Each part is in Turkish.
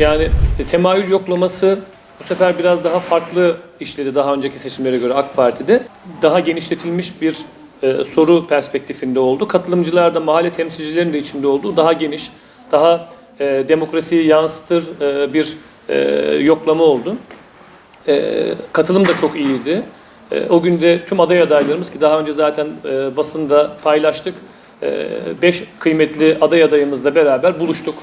Yani e, temayül yoklaması bu sefer biraz daha farklı işledi daha önceki seçimlere göre AK Parti'de. Daha genişletilmiş bir e, soru perspektifinde oldu. Katılımcılar da mahalle temsilcilerinin de içinde olduğu daha geniş, daha e, demokrasiyi yansıtır e, bir e, yoklama oldu. E, katılım da çok iyiydi. E, o gün de tüm aday adaylarımız ki daha önce zaten e, basında paylaştık. E, beş kıymetli aday adayımızla beraber buluştuk.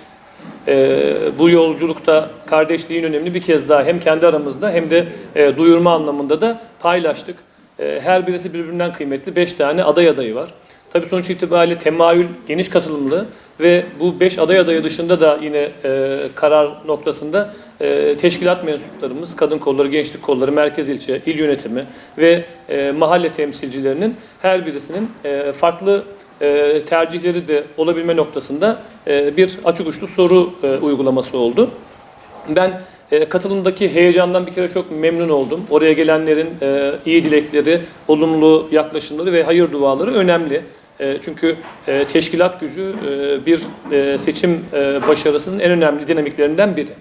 E, bu yolculukta kardeşliğin önemini bir kez daha hem kendi aramızda hem de e, duyurma anlamında da paylaştık. E, her birisi birbirinden kıymetli beş tane aday adayı var. Tabii sonuç itibariyle temayül geniş katılımlı ve bu beş aday adayı dışında da yine e, karar noktasında e, teşkilat mensuplarımız, kadın kolları, gençlik kolları, merkez ilçe, il yönetimi ve e, mahalle temsilcilerinin her birisinin e, farklı e, tercihleri de olabilme noktasında e, bir açık uçlu soru e, uygulaması oldu. Ben e, katılımdaki heyecandan bir kere çok memnun oldum. Oraya gelenlerin e, iyi dilekleri, olumlu yaklaşımları ve hayır duaları önemli. E, çünkü e, teşkilat gücü e, bir e, seçim e, başarısının en önemli dinamiklerinden biri.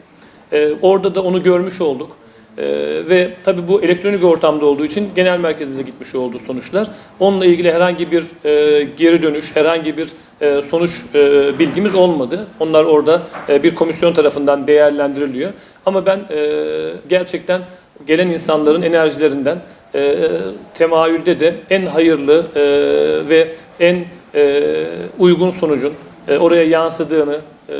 E, orada da onu görmüş olduk. E, ve tabii bu elektronik ortamda olduğu için genel merkezimize gitmiş oldu sonuçlar. Onunla ilgili herhangi bir e, geri dönüş, herhangi bir e, sonuç e, bilgimiz olmadı. Onlar orada e, bir komisyon tarafından değerlendiriliyor. Ama ben e, gerçekten gelen insanların enerjilerinden e, temayülde de en hayırlı e, ve en e, uygun sonucun e, oraya yansıdığını e,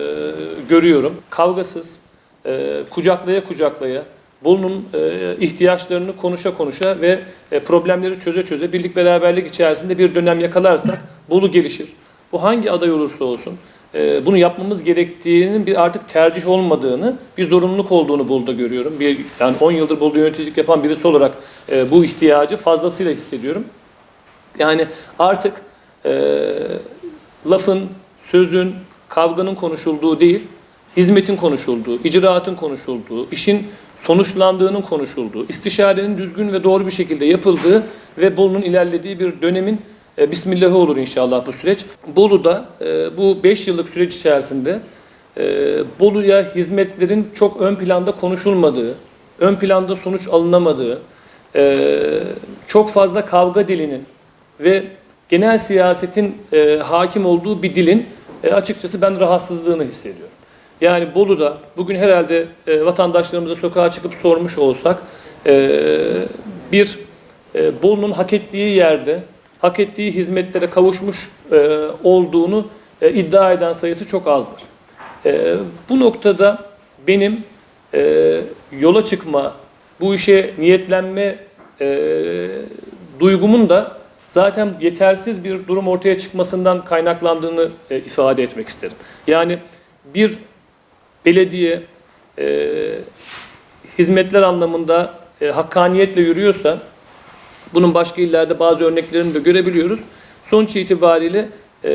görüyorum. Kavgasız, e, kucaklaya kucaklaya, Bolu'nun e, ihtiyaçlarını konuşa konuşa ve e, problemleri çöze çöze birlik beraberlik içerisinde bir dönem yakalarsak Bolu gelişir. Bu hangi aday olursa olsun e, bunu yapmamız gerektiğinin bir artık tercih olmadığını, bir zorunluluk olduğunu Bolu'da görüyorum. Bir, yani 10 yıldır Bolu'da yöneticilik yapan birisi olarak e, bu ihtiyacı fazlasıyla hissediyorum. Yani artık e, lafın, sözün, kavganın konuşulduğu değil, hizmetin konuşulduğu, icraatın konuşulduğu, işin sonuçlandığının konuşulduğu, istişarenin düzgün ve doğru bir şekilde yapıldığı ve Bolu'nun ilerlediği bir dönemin e, Bismillahı olur inşallah bu süreç. Bolu'da e, bu 5 yıllık süreç içerisinde e, Bolu'ya hizmetlerin çok ön planda konuşulmadığı, ön planda sonuç alınamadığı, e, çok fazla kavga dilinin ve genel siyasetin e, hakim olduğu bir dilin e, açıkçası ben rahatsızlığını hissediyorum. Yani Bolu'da bugün herhalde e, vatandaşlarımıza sokağa çıkıp sormuş olsak e, bir e, Bolu'nun hak ettiği yerde hak ettiği hizmetlere kavuşmuş e, olduğunu e, iddia eden sayısı çok azdır. E, bu noktada benim e, yola çıkma, bu işe niyetlenme e, duygumun da zaten yetersiz bir durum ortaya çıkmasından kaynaklandığını e, ifade etmek isterim. Yani bir belediye e, hizmetler anlamında e, hakkaniyetle yürüyorsa, bunun başka illerde bazı örneklerini de görebiliyoruz. Sonuç itibariyle e,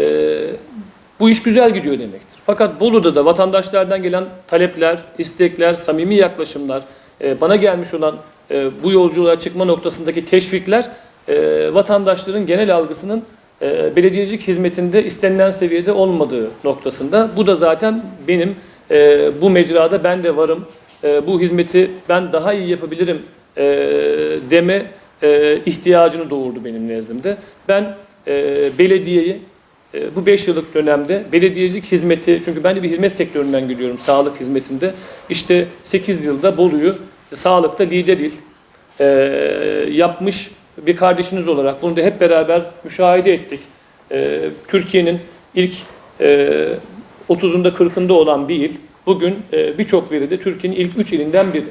bu iş güzel gidiyor demektir. Fakat Bolu'da da vatandaşlardan gelen talepler, istekler, samimi yaklaşımlar, e, bana gelmiş olan e, bu yolculuğa çıkma noktasındaki teşvikler e, vatandaşların genel algısının e, belediyecilik hizmetinde istenilen seviyede olmadığı noktasında. Bu da zaten benim e, bu mecrada ben de varım, e, bu hizmeti ben daha iyi yapabilirim e, deme e, ihtiyacını doğurdu benim nezdimde. Ben e, belediyeyi e, bu 5 yıllık dönemde belediyecilik hizmeti, çünkü ben de bir hizmet sektöründen geliyorum sağlık hizmetinde. İşte 8 yılda Bolu'yu sağlıkta lider il e, yapmış bir kardeşiniz olarak bunu da hep beraber müşahede ettik. E, Türkiye'nin ilk e, 30'unda 40'ında olan bir il bugün e, birçok veride Türkiye'nin ilk 3 ilinden biri.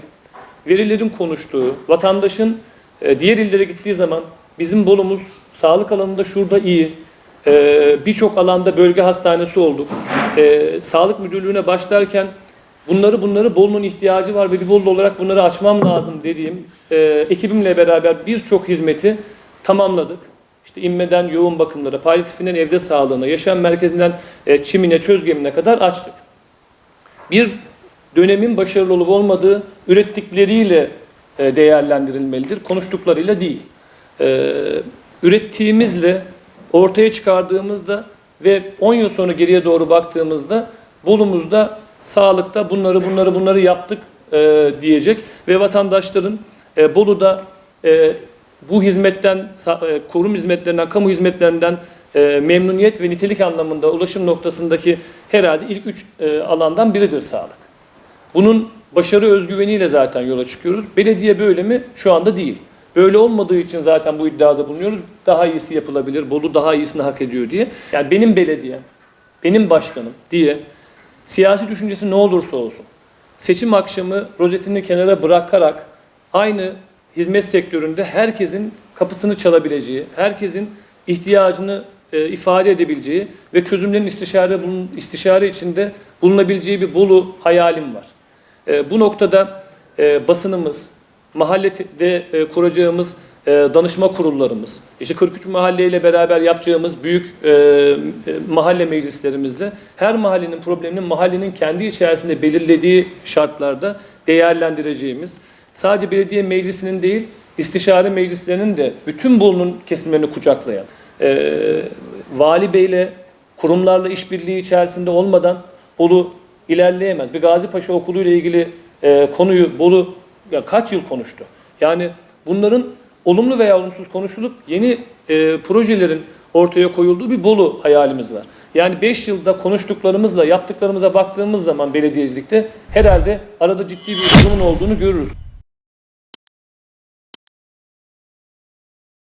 Verilerin konuştuğu, vatandaşın e, diğer illere gittiği zaman bizim Bolumuz sağlık alanında şurada iyi, e, birçok alanda bölge hastanesi olduk. Sağlık müdürlüğüne başlarken bunları bunları Bolu'nun ihtiyacı var ve bir Bolu olarak bunları açmam lazım dediğim ekibimle beraber birçok hizmeti tamamladık. İşte inmeden yoğun bakımlara, palyatifinen evde sağlığına, yaşam merkezinden e, çimine, çözgemine kadar açtık. Bir dönemin başarılı olup olmadığı ürettikleriyle e, değerlendirilmelidir, konuştuklarıyla değil. E, ürettiğimizle ortaya çıkardığımızda ve 10 yıl sonra geriye doğru baktığımızda Bolumuzda sağlıkta bunları bunları bunları yaptık e, diyecek ve vatandaşların e, Bolu'da e, bu hizmetten, e, kurum hizmetlerinden, kamu hizmetlerinden e, memnuniyet ve nitelik anlamında ulaşım noktasındaki herhalde ilk üç e, alandan biridir sağlık. Bunun başarı özgüveniyle zaten yola çıkıyoruz. Belediye böyle mi? Şu anda değil. Böyle olmadığı için zaten bu iddiada bulunuyoruz. Daha iyisi yapılabilir, Bolu daha iyisini hak ediyor diye. Yani benim belediyem, benim başkanım diye siyasi düşüncesi ne olursa olsun seçim akşamı rozetini kenara bırakarak aynı hizmet sektöründe herkesin kapısını çalabileceği, herkesin ihtiyacını e, ifade edebileceği ve çözümlerin istişare, bulun, istişare içinde bulunabileceği bir Bolu hayalim var. E, bu noktada e, basınımız, mahallede e, kuracağımız e, danışma kurullarımız, işte 43 mahalleyle beraber yapacağımız büyük e, e, mahalle meclislerimizle her mahallenin problemini mahallenin kendi içerisinde belirlediği şartlarda değerlendireceğimiz, sadece belediye meclisinin değil, istişare meclislerinin de bütün Bolu'nun kesimlerini kucaklayan, e, vali beyle kurumlarla işbirliği içerisinde olmadan Bolu ilerleyemez. Bir Gazi Paşa Okulu ile ilgili e, konuyu Bolu ya kaç yıl konuştu? Yani bunların olumlu veya olumsuz konuşulup yeni e, projelerin ortaya koyulduğu bir Bolu hayalimiz var. Yani 5 yılda konuştuklarımızla yaptıklarımıza baktığımız zaman belediyecilikte herhalde arada ciddi bir durumun olduğunu görürüz.